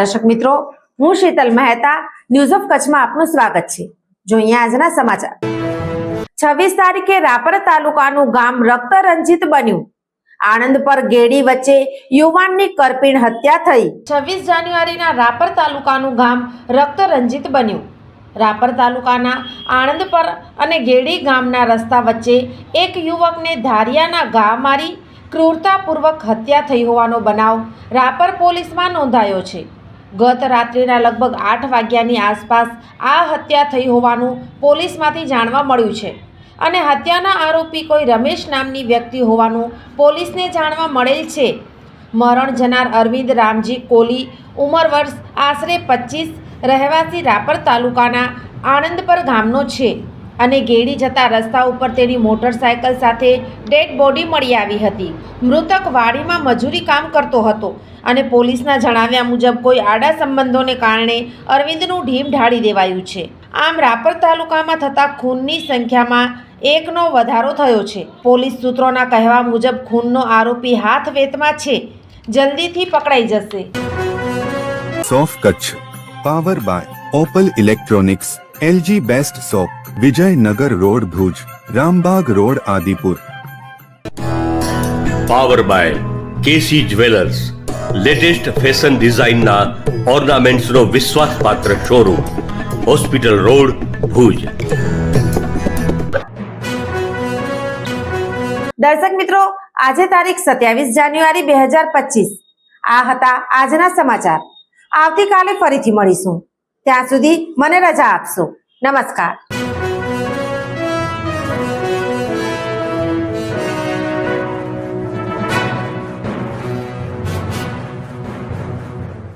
દર્શક મિત્રો, હું શીતલ મહેતા ન્યૂઝ ઓફ કચ્છમાં આપનું સ્વાગત છે. જોઈએ આજના સમાચાર. છવ્વીસ તારીખે રાપર તાલુકાનું ગામ રક્ત રંજિત બન્યું. આણંદ પર ગેડી વચ્ચે યુવાનની કરપીણ હત્યા થઈ. છવ્વીસ જાન્યુઆરીના રાપર તાલુકાનું ગામ રક્ત રંજિત બન્યું. રાપર તાલુકાના આણંદ પર અને ગેડી ગામના રસ્તા વચ્ચે એક યુવકને ધારિયાના ઘા મારી ક્રૂરતાપૂર્વક હત્યા થઈ હોવાનો બનાવ રાપર પોલીસમાં નોંધાયો છે. ગત રાત્રિના લગભગ આઠ વાગ્યાની આસપાસ આ હત્યા થઈ હોવાનું પોલીસમાંથી જાણવા મળ્યું છે. અને હત્યાના આરોપી કોઈ રમેશ નામની વ્યક્તિ હોવાનું પોલીસને જાણવા મળેલ છે. મરણ જનાર અરવિંદ રામજી કોલી, ઉંમર વર્ષ આશરે પચીસ, રહેવાસી રાપર તાલુકાના આણંદપર ગામનો છે. અને ઘેડી જતા રસ્તા ઉપર તેની મોટરસાયકલ સાથે ડેડ બોડી મળી આવી હતી. મૃતક વાડીમાં મજૂરી કામ કરતો હતો અને પોલીસના જણાવ્યા મુજબ કોઈ આડા સંબંધોને કારણે અરવિંદનું ઢીમ ઢાળી દેવાયું છે. આમ રાપર તાલુકામાં થતા ખૂનની સંખ્યામાં એકનો વધારો થયો છે. પોલીસ સૂત્રોના કહેવા મુજબ ખૂનનો આરોપી હાથ વેતમાં છે. જલ્દીથી પકડાઈ જશે. સોફ Kutch, power by Opal electronics, LG best shop Vijaynagar road Bhuj Rambag road Adipur. Power by KC jewellers latest fashion ડિઝાઇનના ઓર્નામેન્ટ્સનો વિશ્વાસપાત્ર શોરૂમ હોસ્પિટલ રોડ ભુજ. દર્શક મિત્રો આજે તારીખ સત્યાવીસ જાન્યુઆરી બે હજાર પચીસ. આ હતા આજના સમાચાર. આવતીકાલે ફરીથી મળીશું. ત્યાં સુધી મને રજા આપશો. નમસ્કાર.